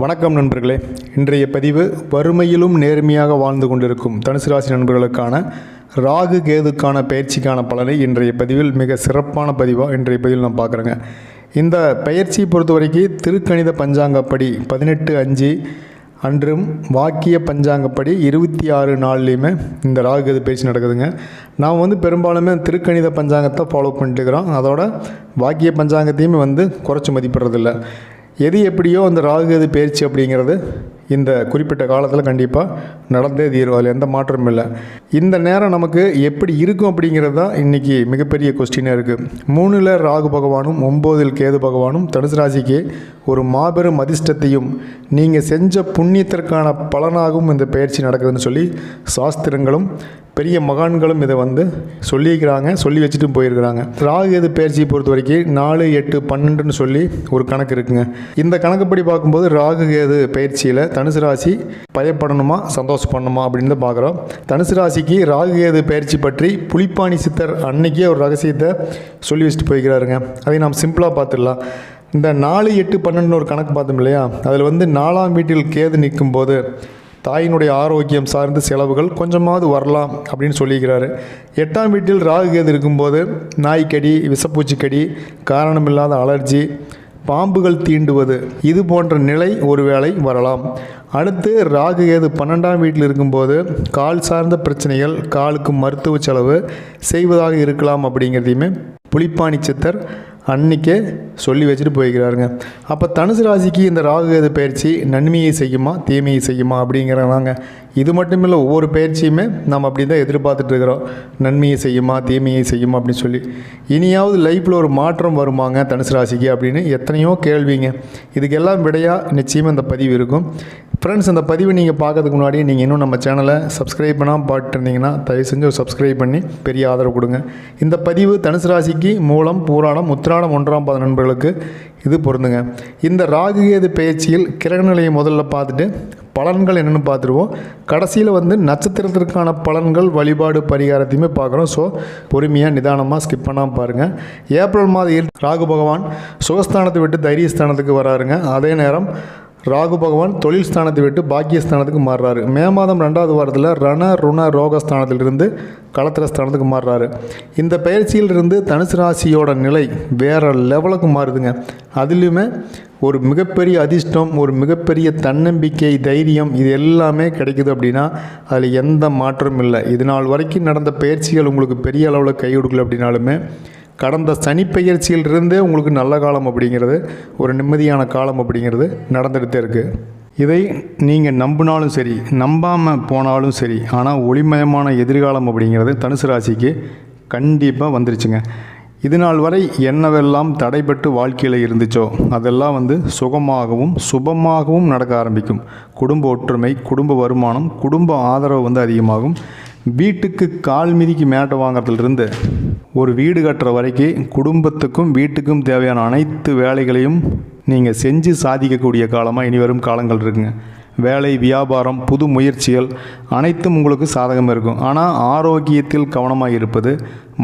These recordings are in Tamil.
வணக்கம் நண்பர்களே. இன்றைய பதிவு வறுமையிலும் நேர்மையாக வாழ்ந்து கொண்டிருக்கும் தனுசு ராசி நண்பர்களுக்கான ராகு கேதுக்கான பயிற்சிக்கான பலனை இன்றைய பதிவில் மிக சிறப்பான பதிவாக இன்றைய பதிவில் நான் பார்க்குறேங்க. இந்த பயிற்சியை பொறுத்த வரைக்கும் திருக்கணித பஞ்சாங்கப்படி பதினெட்டு அஞ்சு அன்றும் வாக்கிய பஞ்சாங்கப்படி இருபத்தி ஆறு நாள்லேயுமே இந்த ராகு கேது பயிற்சி நடக்குதுங்க. நான் வந்து பெரும்பாலுமே திருக்கணித பஞ்சாங்கத்தை ஃபாலோ பண்ணிட்டு இருக்கிறோம். அதோட வாக்கிய பஞ்சாங்கத்தையுமே வந்து குறைச்சி மதிப்பிடுறதில்ல. எது எப்படியோ அந்த ராகுகேது பயிற்சி அப்படிங்கிறது இந்த குறிப்பிட்ட காலத்தில் கண்டிப்பாக நடந்தே தீரும். அதில் எந்த மாற்றமும் இல்லை. இந்த நேரம் நமக்கு எப்படி இருக்கும் அப்படிங்கிறது தான் இன்றைக்கி மிகப்பெரிய கொஸ்டினாக இருக்குது மூணில் ராகு பகவானும் ஒம்போதில் கேது பகவானும் தனுசு ராசிக்கு ஒரு மாபெரும் அதிர்ஷ்டத்தையும் நீங்கள் செஞ்ச புண்ணியத்திற்கான பலனாகவும் இந்த பயிற்சி நடக்குதுன்னு சொல்லி சாஸ்திரங்களும் பெரிய மகான்களும் இதை வந்து சொல்லியிருக்கிறாங்க சொல்லி வச்சுட்டும் போயிருக்கிறாங்க. ராகு எது பயிற்சியை பொறுத்த வரைக்கும் நாலு எட்டு பன்னெண்டுன்னு சொல்லி ஒரு கணக்கு இருக்குங்க. இந்த கணக்குப்படி பார்க்கும்போது ராகு கேது பயிற்சியில் தனுசு ராசி பயப்படணுமா சந்தோஷப்படணுமா அப்படின்னு தான் பார்க்குறோம். தனுசு ராசிக்கு ராகு கேது பயிற்சி பற்றி புலிப்பாணி சித்தர் அன்னைக்கே ஒரு ரகசியத்தை சொல்லி வச்சுட்டு போய்க்கிறாருங்க. அதை நாம் சிம்பிளாக பார்த்துடலாம். இந்த நாலு எட்டு பன்னெண்டுன்னு ஒரு கணக்கு பார்த்தோம் இல்லையா? அதில் வந்து நாலாம் வீட்டில் கேது நிற்கும் போது தாயினுடைய ஆரோக்கியம் சார்ந்த செலவுகள் கொஞ்சமாவது வரலாம் அப்படின்னு சொல்லியிருக்கிறாரு எட்டாம் வீட்டில் ராகு கேது இருக்கும்போது நாய்க்கடி விஷப்பூச்சிக்கடி காரணமில்லாத அலர்ஜி பாம்புகள் தீண்டுவது. இது போன்ற நிலை ஒருவேளை வரலாம். அடுத்து ராகு கேது பன்னெண்டாம் வீட்டில் இருக்கும்போது கால் சார்ந்த பிரச்சனைகள் காலுக்கு மருத்துவ செலவு செய்வதாக இருக்கலாம் அப்படிங்கிறதையுமே புலிப்பாணி சித்தர் அன்னைக்கே சொல்லி வச்சுட்டு போய்க்கிறாருங்க. அப்போ தனுசு ராசிக்கு இந்த ராகுகேது பயிற்சி நன்மையை செய்யுமா தீமையை செய்யுமா அப்படிங்கிறாங்க இது மட்டும் இல்லை ஒவ்வொரு பயிற்சியுமே நம்ம அப்படி தான் எதிர்பார்த்துட்டு இருக்கிறோம். நன்மையை செய்யுமா தீமையை செய்யுமா அப்படின்னு சொல்லி. இனியாவது லைஃப்பில் ஒரு மாற்றம் வருமாங்க தனுசு ராசிக்கு அப்படின்னு எத்தனையோ கேள்விங்க. இதுக்கெல்லாம் விடையாக நிச்சயமாக இந்த பதிவு இருக்கும். ஃப்ரெண்ட்ஸ் அந்த பதிவை நீங்கள் பார்க்கறதுக்கு முன்னாடி நீங்கள் இன்னும் நம்ம சேனலை சப்ஸ்கிரைப் பண்ணாமல் பார்த்துருந்தீங்கன்னா தயவு செஞ்சு சப்ஸ்கிரைப் பண்ணி பெரிய ஆதரவு கொடுங்க. இந்த பதிவு தனுசு ராசிக்கு மூலம் பூராடம் உத்திராடம் ஒன்றாம் பாத நண்பர்களுக்கு இது பொருந்துங்க. இந்த ராகுகேது பேச்சியில் கிரக நிலையை முதல்ல பார்த்துட்டு பலன்கள் என்னென்னு பார்த்துருவோம். கடைசியில் வந்து நட்சத்திரத்திற்கான பலன்கள் வழிபாடு பரிகாரத்தையுமே பார்க்குறோம். ஸோ பொறுமையாக நிதானமாக ஸ்கிப் பண்ணாமல் பாருங்கள் ஏப்ரல் மாதம் ராகு பகவான் சுகஸ்தானத்தை விட்டு தைரியஸ்தானத்துக்கு வராருங்க. அதே நேரம் ராகு பகவான் தொழில் ஸ்தானத்தை விட்டு பாக்கியஸ்தானத்துக்கு மாறுறாரு. மே மாதம் ரெண்டாவது வாரத்தில் ரண ருண ரோகஸ்தானத்திலிருந்து களத்திர ஸ்தானத்துக்கு மாறுறாரு. இந்த பயிற்சியிலிருந்து தனுசு ராசியோட நிலை வேறு லெவலுக்கு மாறுதுங்க. அதுலேயுமே ஒரு மிகப்பெரிய அதிர்ஷ்டம் ஒரு மிகப்பெரிய தன்னம்பிக்கை தைரியம் இது எல்லாமே கிடைக்குது அப்படின்னா அதில் எந்த மாற்றமும் இல்லை. இது நாள் வரைக்கும் நடந்த பயிற்சிகள் உங்களுக்கு பெரிய அளவில் கை கொடுக்கல அப்படின்னாலுமே கடந்த சனிப்பெயர்ச்சியிலிருந்தே உங்களுக்கு நல்ல காலம் அப்படிங்கிறது ஒரு நிம்மதியான காலம் அப்படிங்கிறது நடந்துகிட்டே இருக்குது இதை நீங்கள் நம்பினாலும் சரி நம்பாமல் போனாலும் சரி ஆனால் ஒளிமயமான எதிர்காலம் அப்படிங்கிறது தனுசு ராசிக்கு கண்டிப்பாக வந்துருச்சுங்க. இது நாள் வரை என்னவெல்லாம் தடைபட்டு வாழ்க்கையில் இருந்துச்சோ அதெல்லாம் வந்து சுகமாகவும் சுபமாகவும் நடக்க ஆரம்பிக்கும். குடும்ப ஒற்றுமை குடும்ப வருமானம் குடும்ப ஆதரவு வந்து அதிகமாகும். வீட்டுக்கு கால் மிதிக்கு மேட்டை வாங்குறதுலேருந்து ஒரு வீடு கட்டுற வரைக்கும் குடும்பத்துக்கும் வீட்டுக்கும் தேவையான அனைத்து வேலைகளையும் நீங்கள் செஞ்சு சாதிக்கக்கூடிய காலமாக இனி வரும் காலங்கள் இருக்குங்க. வேலை வியாபாரம் புது முயற்சிகள் அனைத்தும் உங்களுக்கு சாதகமாக இருக்கும். ஆனால் ஆரோக்கியத்தில் கவனமாக இருப்பது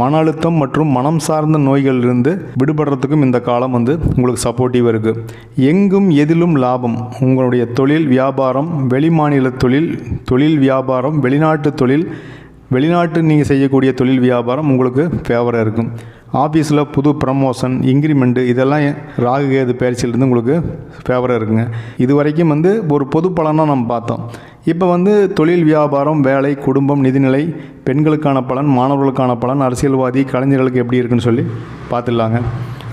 மன அழுத்தம் மற்றும் மனம் சார்ந்த நோய்களிலிருந்து விடுபடுறதுக்கும் இந்த காலம் வந்து உங்களுக்கு சப்போர்ட்டிவாக இருக்குது எங்கும் எதிலும் லாபம். உங்களுடைய தொழில் வியாபாரம் வெளிமாநில தொழில் தொழில் வியாபாரம் வெளிநாட்டு தொழில் வெளிநாட்டு நீங்கள் செய்யக்கூடிய தொழில் வியாபாரம் உங்களுக்கு ஃபேவராக இருக்கும். ஆஃபீஸில் புது ப்ரமோஷன் இன்க்ரிமெண்ட்டு இதெல்லாம் ராகு கேது பயிற்சியிலிருந்து உங்களுக்கு ஃபேவராக இருக்குங்க. இது வரைக்கும் வந்து ஒரு பொது பலனாக நம்ம பார்த்தோம். இப்போ வந்து தொழில் வியாபாரம் வேலை குடும்பம் நிதிநிலை பெண்களுக்கான பலன் மாணவர்களுக்கான பலன் அரசியல்வாதி கலைஞர்களுக்கு எப்படி இருக்குன்னு சொல்லி பார்த்துடலாங்க.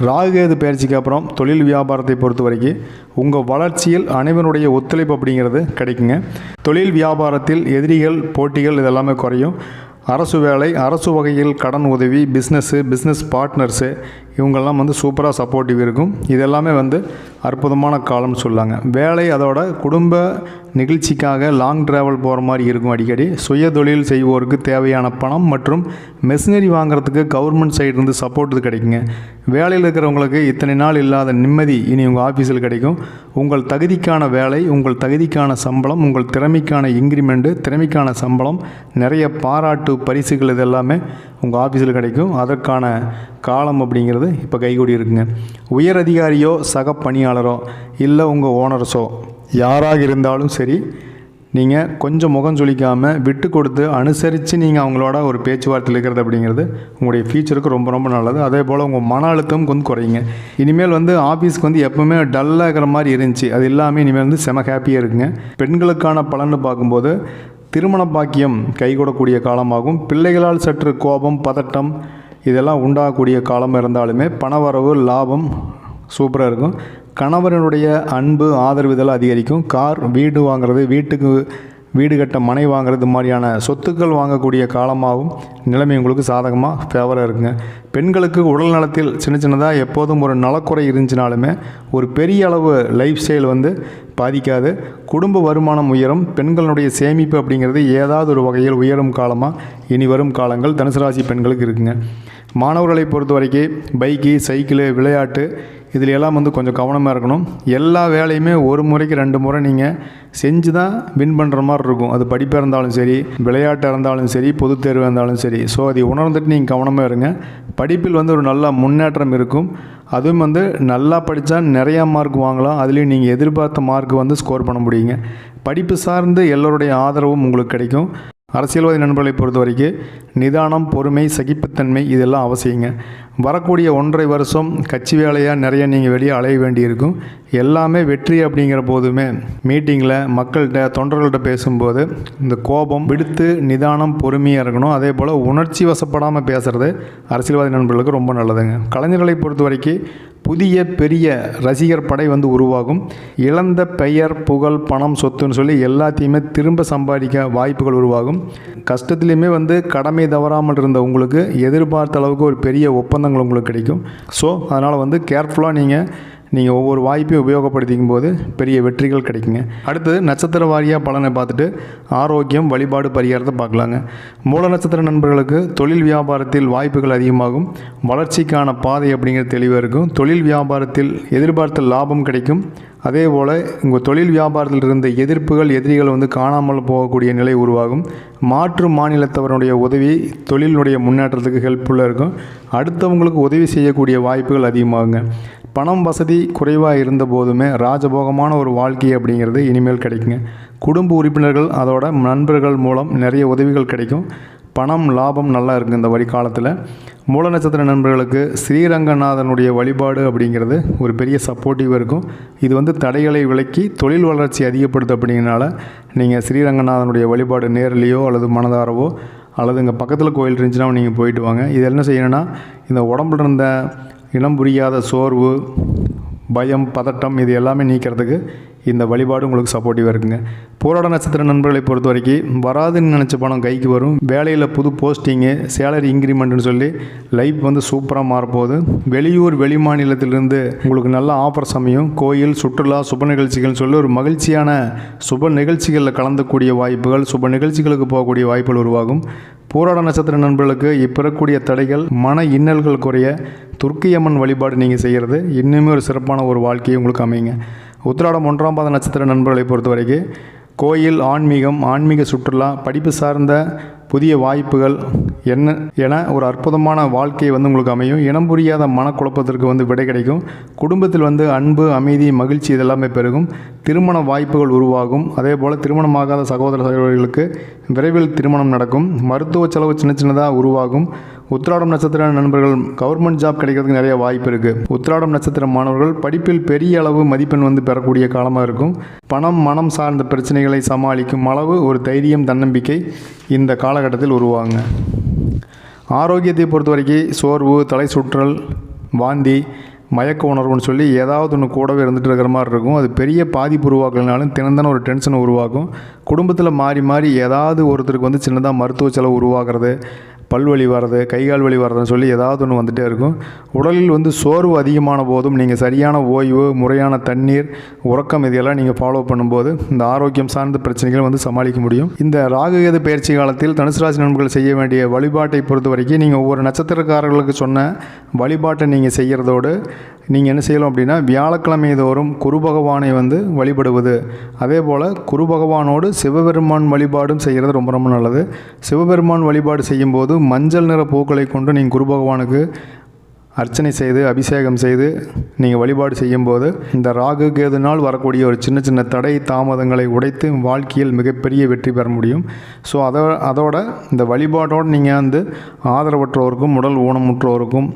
ராகுகேது பயிற்சிக்கு அப்புறம் தொழில் வியாபாரத்தை பொறுத்த வரைக்கும் உங்கள் வளர்ச்சியில் அனைவருடைய ஒத்துழைப்பு அப்படிங்கிறது கிடைக்குங்க. தொழில் வியாபாரத்தில் எதிரிகள் போட்டிகள் இதெல்லாமே குறையும். அரசு வேலை அரசு வகையில் கடன் உதவி பிஸ்னஸ்ஸு பிஸ்னஸ் பார்ட்னர்ஸு இவங்கெல்லாம் வந்து சூப்பராக சப்போர்ட்டிவ் இருக்கும். இதெல்லாமே வந்து அற்புதமான காலம்னு சொல்லாங்க. வேலை அதோட குடும்ப நிகழ்ச்சிக்காக லாங் ட்ராவல் போகிற மாதிரி இருக்கும் அடிக்கடி. சுய தொழில் செய்வோருக்கு தேவையான பணம் மற்றும் மெஷினரி வாங்குறதுக்கு கவர்மெண்ட் சைடுலேருந்து சப்போர்ட் கிடைக்குங்க. வேலையில் இருக்கிறவங்களுக்கு இத்தனை நாள் இல்லாத நிம்மதி இனி உங்கள் ஆஃபீஸில் கிடைக்கும். உங்கள் தகுதிக்கான வேலை உங்கள் தகுதிக்கான சம்பளம் உங்கள் திறமைக்கான இன்க்ரிமெண்ட்டு திறமைக்கான சம்பளம் நிறைய பாராட்டு பரிசுகள் இதெல்லாமே உங்கள் ஆஃபீஸில் கிடைக்கும். அதற்கான காலம் அப்படிங்கிறது இப்போ கைகூடி இருக்குங்க உயர் அதிகாரியோ சக பணியாளரோ இல்லை உங்கள் ஓனர்ஸோ யாராக இருந்தாலும் சரி நீங்கள் கொஞ்சம் முகம் சுளிக்காமல் விட்டு கொடுத்து அனுசரித்து நீங்கள் அவங்களோட ஒரு பேச்சுவார்த்தையில் இருக்கிறது அப்படிங்கிறது உங்களுடைய ஃபியூச்சருக்கு ரொம்ப ரொம்ப நல்லது. அதே போல் உங்கள் மன அழுத்தம் கொஞ்சம் குறையுங்க. இனிமேல் வந்து ஆஃபீஸ்க்கு வந்து எப்பவுமே டல்லாக இருக்கிற மாதிரி இருந்துச்சு. அது எல்லாமே இனிமேல் வந்து செம ஹாப்பியாக இருக்குங்க. பெண்களுக்கான பலன்னு பார்க்கும்போது திருமண பாக்கியம் கைகூடக்கூடிய காலமாகும். பிள்ளைகளால் சற்று கோபம் பதட்டம் இதெல்லாம் உண்டாகக்கூடிய காலம் இருந்தாலுமே பணவரவு லாபம் சூப்பராக இருக்கும். கணவரனுடைய அன்பு ஆதரவு இதெல்லாம் அதிகரிக்கும். கார் வீடு வாங்குறது வீட்டுக்கு வீடு கட்ட மனை வாங்குறது மாதிரியான சொத்துக்கள் வாங்கக்கூடிய காலமாகவும் நிலைமை உங்களுக்கு சாதகமாக ஃபேவராக இருக்குங்க. பெண்களுக்கு உடல் நலத்தில் சின்ன சின்னதாக எப்போதும் ஒரு நலக்குறை இருந்துச்சுனாலுமே ஒரு பெரிய அளவு லைஃப் ஸ்டைல் வந்து பாதிக்காது. குடும்ப வருமானம் உயரும். பெண்களுடைய சேமிப்பு அப்படிங்கிறது ஏதாவது ஒரு வகையில் உயரும் காலமாக இனி வரும் காலங்கள் தனுசு ராசி பெண்களுக்கு இருக்குங்க. மாணவர்களை பொறுத்த வரைக்கும் பைக்கு சைக்கிளு விளையாட்டு இதில் எல்லாம் வந்து கொஞ்சம் கவனமாக இருக்கணும். எல்லா வேலையுமே ஒரு முறைக்கு ரெண்டு முறை நீங்கள் செஞ்சு தான் வின் பண்ணுற மாதிரி இருக்கும். அது படிப்பாக இருந்தாலும் சரி விளையாட்டாக இருந்தாலும் சரி பொதுத் தேர்வாக இருந்தாலும் சரி. ஸோ அதை உணர்ந்துட்டு நீங்கள் கவனமாக இருங்க. படிப்பில் வந்து ஒரு நல்ல முன்னேற்றம் இருக்கும். அதுவும் வந்து நல்லா படித்தா நிறையா மார்க் வாங்கலாம். அதுலேயும் நீங்கள் எதிர்பார்த்த மார்க் வந்து ஸ்கோர் பண்ண முடியுங்க. படிப்பு சார்ந்து எல்லோருடைய ஆதரவும் உங்களுக்கு கிடைக்கும். அரசியல்வாதி நண்பர்களை பொறுத்த வரைக்கும் நிதானம் பொறுமை சகிப்புத்தன்மை இதெல்லாம் அவசியங்க. வரக்கூடிய ஒன்றரை வருஷம் கட்சி வேலையாக நிறைய நீங்கள் வெளியே அலைய வேண்டியிருக்கும். எல்லாமே வெற்றி அப்படிங்கிற போதுமே மீட்டிங்கில் மக்கள்கிட்ட தொண்டர்கள்ட்ட பேசும்போது இந்த கோபம் விடுத்து நிதானம் பொறுமையாக இருக்கணும். அதே போல் உணர்ச்சி வசப்படாமல் பேசுகிறது அரசியல்வாதி நண்பர்களுக்கு ரொம்ப நல்லதுங்க. கலைஞர்களை பொறுத்த வரைக்கும் புதிய பெரிய ரசிகர் படை வந்து உருவாகும். இழந்த பெயர் புகழ் பணம் சொத்துன்னு சொல்லி எல்லாத்தையுமே திரும்ப சம்பாதிக்க வாய்ப்புகள் உருவாகும். கஷ்டத்துலேயுமே வந்து கடமை தவறாமல் இருந்த உங்களுக்கு எதிர்பார்த்த அளவுக்கு ஒரு பெரிய ஒப்பந்தங்கள் உங்களுக்கு கிடைக்கும். ஸோ அதனால் வந்து கேர்ஃபுல்லாக நீங்கள் நீங்கள் ஒவ்வொரு வாய்ப்பையும் உபயோகப்படுத்திக்கும் போது பெரிய வெற்றிகள் கிடைக்குங்க. அடுத்தது நட்சத்திர வாரியாக பலனை பார்த்துட்டு ஆரோக்கியம் வழிபாடு பரிகாரத்தை பார்க்கலாங்க. மூல நட்சத்திர நண்பர்களுக்கு தொழில் வியாபாரத்தில் வாய்ப்புகள் அதிகமாகும். வளர்ச்சிக்கான பாதை அப்படிங்கிறது தெளிவாக இருக்கும். தொழில் வியாபாரத்தில் எதிர்பார்த்த லாபம் கிடைக்கும். அதே போல் உங்கள் தொழில் வியாபாரத்தில் இருந்த எதிர்ப்புகள் எதிரிகள் வந்து காணாமல் போகக்கூடிய நிலை உருவாகும். மாற்று மாநிலத்தவருடைய உதவி தொழிலுடைய முன்னேற்றத்துக்கு ஹெல்ப்ஃபுல்லாக இருக்கும். அடுத்தவங்களுக்கு உதவி செய்யக்கூடிய வாய்ப்புகள் அதிகமாகுங்க. பணம் வசதி குறைவாக இருந்த போதுமே ராஜபோகமான ஒரு வாழ்க்கை அப்படிங்கிறது இனிமேல் கிடைக்குங்க. குடும்ப உறுப்பினர்கள் அதோட நண்பர்கள் மூலம் நிறைய உதவிகள் கிடைக்கும். பணம் லாபம் நல்லா இருக்குது இந்த வழி காலத்தில் மூல நட்சத்திர நண்பர்களுக்கு ஸ்ரீரங்கநாதனுடைய வழிபாடு அப்படிங்கிறது ஒரு பெரிய சப்போர்ட்டிவாக இருக்கும். இது வந்து தடைகளை விலக்கி தொழில் வளர்ச்சி அதிகப்படுத்து அப்படிங்கிறனால நீங்கள் ஸ்ரீரங்கநாதனுடைய வழிபாடு நேர்லேயோ அல்லது மனதாரவோ அல்லது இங்கே பக்கத்தில் கோயில் இருந்துச்சுன்னா நீங்கள் போயிட்டு வாங்க. இது என்ன செய்யணும்னா இந்த உடம்புல இருந்த இனம் புரியாத சோர்வு பயம் பதட்டம் இது எல்லாமே நீக்கிறதுக்கு இந்த வழிபாடு உங்களுக்கு சப்போர்ட்டிவாக இருக்குங்க. போராட நட்சத்திர நண்பர்களை பொறுத்த வரைக்கும் வராதுன்னு நினச்ச பணம் கைக்கு வரும். வேலையில் புது போஸ்டிங்கு சேலரி இன்க்ரிமெண்ட்னு சொல்லி லைஃப் வந்து சூப்பராக மாறப்போகுது. வெளியூர் வெளி மாநிலத்திலிருந்து உங்களுக்கு நல்ல ஆஃபர் சமயம் கோயில் சுற்றுலா சுப நிகழ்ச்சிகள்னு சொல்லி ஒரு மகிழ்ச்சியான சுப நிகழ்ச்சிகளில் கலந்தக்கூடிய வாய்ப்புகள் சுப நிகழ்ச்சிகளுக்கு போகக்கூடிய வாய்ப்புகள் உருவாகும். போராட நட்சத்திர நண்பர்களுக்கு இப்போ இருக்கக்கூடிய தடைகள் மன இன்னல்கள் குறைய துர்க்கியம்மன் வழிபாடு நீங்கள் செய்கிறது இன்னுமே ஒரு சிறப்பான ஒரு வாழ்க்கையை உங்களுக்கு அமையுங்க. உத்திராடம் ஒன்றாம் பாத நட்சத்திர நண்பர்களை பொறுத்த வரைக்கும் கோயில் ஆன்மீகம் ஆன்மீக சுற்றுலா படிப்பு சார்ந்த புதிய வாய்ப்புகள் என்ன என ஒரு அற்புதமான வாழ்க்கையை வந்து உங்களுக்கு அமையும். இனம் புரியாத மனக்குழப்பத்திற்கு வந்து விடை கிடைக்கும். குடும்பத்தில் வந்து அன்பு அமைதி மகிழ்ச்சி இதெல்லாமே பெருகும். திருமண வாய்ப்புகள் உருவாகும். அதே போல் திருமணமாகாத சகோதர சகோதரிகளுக்கு விரைவில் திருமணம் நடக்கும். மருத்துவ செலவு சின்ன சின்னதாக உருவாகும். உத்திராடம் நட்சத்திர நண்பர்கள் கவர்மெண்ட் ஜாப் கிடைக்கிறதுக்கு நிறைய வாய்ப்பு இருக்குது உத்திராடம் நட்சத்திர மாணவர்கள் படிப்பில் பெரிய அளவு மதிப்பெண் வந்து பெறக்கூடிய காலமாக இருக்கும். பணம் மனம் சார்ந்த பிரச்சனைகளை சமாளிக்கும் அளவு ஒரு தைரியம் தன்னம்பிக்கை இந்த காலகட்டத்தில் உருவாங்க. ஆரோக்கியத்தை பொறுத்த வரைக்கும் சோர்வு தலை சுற்றல் வாந்தி மயக்க உணர்வுன்னு சொல்லி ஏதாவது ஒன்று கூடவே இருந்துகிட்டு இருக்கிற மாதிரி இருக்கும். அது பெரிய பாதிப்பு உருவாக்கலனாலும் தினந்தன ஒரு டென்ஷனை உருவாக்கும். குடும்பத்தில் மாறி மாறி ஏதாவது ஒருத்தருக்கு வந்து சின்னதாக மருத்துவ செலவு உருவாகிறது பல்வலி வர்றது கை கால் வலி வர்றதுன்னு சொல்லி ஏதாவது ஒன்று வந்துகிட்டே இருக்கும். உடலில் வந்து சோர்வு அதிகமான போதும் நீங்கள் சரியான ஓய்வு முறையான தண்ணீர் உறக்கம் இதையெல்லாம் நீங்கள் ஃபாலோ பண்ணும்போது இந்த ஆரோக்கியம் சார்ந்த பிரச்சனைகளை வந்து சமாளிக்க முடியும். இந்த ராகுகேது பயிற்சி காலத்தில் தனுசு ராசி நண்பர்கள் செய்ய வேண்டிய வழிபாட்டை பொறுத்த வரைக்கும் நீங்கள் ஒவ்வொரு நட்சத்திரக்காரர்களுக்கு சொன்ன வழிபாட்டை நீங்கள் செய்கிறதோடு நீங்கள் என்ன செய்யலாம் அப்படின்னா வியாழக்கிழமை தோறும் குரு பகவானை வந்து வழிபடுவது. அதே போல் குரு பகவானோடு சிவபெருமான் வழிபாடும் செய்கிறது ரொம்ப ரொம்ப நல்லது. சிவபெருமான் வழிபாடு செய்யும்போது மஞ்சள் நிற பூக்களை கொண்டு நீங்கள் குரு பகவானுக்கு அர்ச்சனை செய்து அபிஷேகம் செய்து நீங்கள் வழிபாடு செய்யும்போது இந்த ராகு கேதுனால் வரக்கூடிய ஒரு சின்ன சின்ன தடை தாமதங்களை உடைத்து வாழ்க்கையில் மிகப்பெரிய வெற்றி பெற முடியும். ஸோ அதோ அதோட இந்த வழிபாட்டோடு நீங்கள் வந்து ஆதரவற்றோருக்கும் உடல் ஊனமுற்றோருக்கும்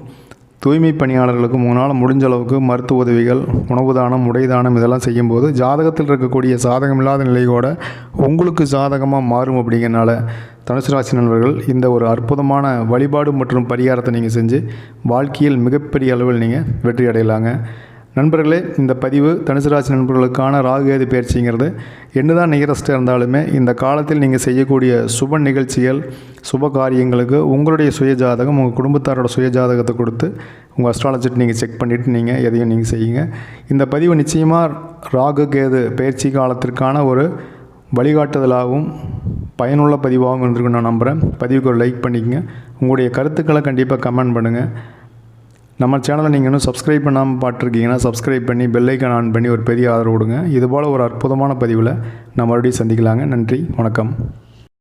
தூய்மை பணியாளர்களுக்கு உங்களால் முடிஞ்ச அளவுக்கு மருத்துவ உதவிகள் உணவு தானம் உடை தானம் இதெல்லாம் செய்யும்போது ஜாதகத்தில் இருக்கக்கூடிய சாதகமில்லாத நிலையோட உங்களுக்கு ஜாதகமாக மாறும் அப்படிங்கிறனால தனுசு ராசி நண்பர்கள் இந்த ஒரு அற்புதமான வழிபாடு மற்றும் பரிகாரத்தை நீங்கள் செஞ்சு வாழ்க்கையில் மிகப்பெரிய அளவில் நீங்கள் வெற்றி அடையலாங்க. நண்பர்களே இந்த பதிவு தனுசு ராசி நண்பர்களுக்கான ராகுகேது பயிற்சிங்கிறது. என்னதான் நிகரஸ்டாக இருந்தாலுமே இந்த காலத்தில் நீங்கள் செய்யக்கூடிய சுப நிகழ்ச்சிகள் சுப காரியங்களுக்கு உங்களுடைய சுய ஜாதகம் உங்கள் குடும்பத்தாரோட சுய ஜாதகத்தை கொடுத்து உங்கள் அஸ்ட்ராலஜிட் நீங்கள் செக் பண்ணிவிட்டு நீங்கள் எதையும் நீங்கள் செய்யுங்க. இந்த பதிவு நிச்சயமாக ராகு கேது பயிற்சி காலத்திற்கான ஒரு வழிகாட்டுதலாகவும் பயனுள்ள பதிவாகவும் இருந்திருக்கும் நான் நம்புகிறேன் பதிவுக்கு ஒரு லைக் பண்ணிக்கங்க. உங்களுடைய கருத்துக்களை கண்டிப்பாக கமெண்ட் பண்ணுங்கள் நம்ம சேனலை நீங்கள் இன்னும் சப்ஸ்கிரைப் பண்ணாமல் பார்த்துருக்கீங்கன்னா சப்ஸ்கிரைப் பண்ணி பெல் ஆன் பண்ணி ஒரு பெரிய ஆதரவு கொடுங்க. இதுபோல் ஒரு அற்புதமான பதிவில் நம்ம மறுபடியும் சந்திக்கலாங்க. நன்றி வணக்கம்.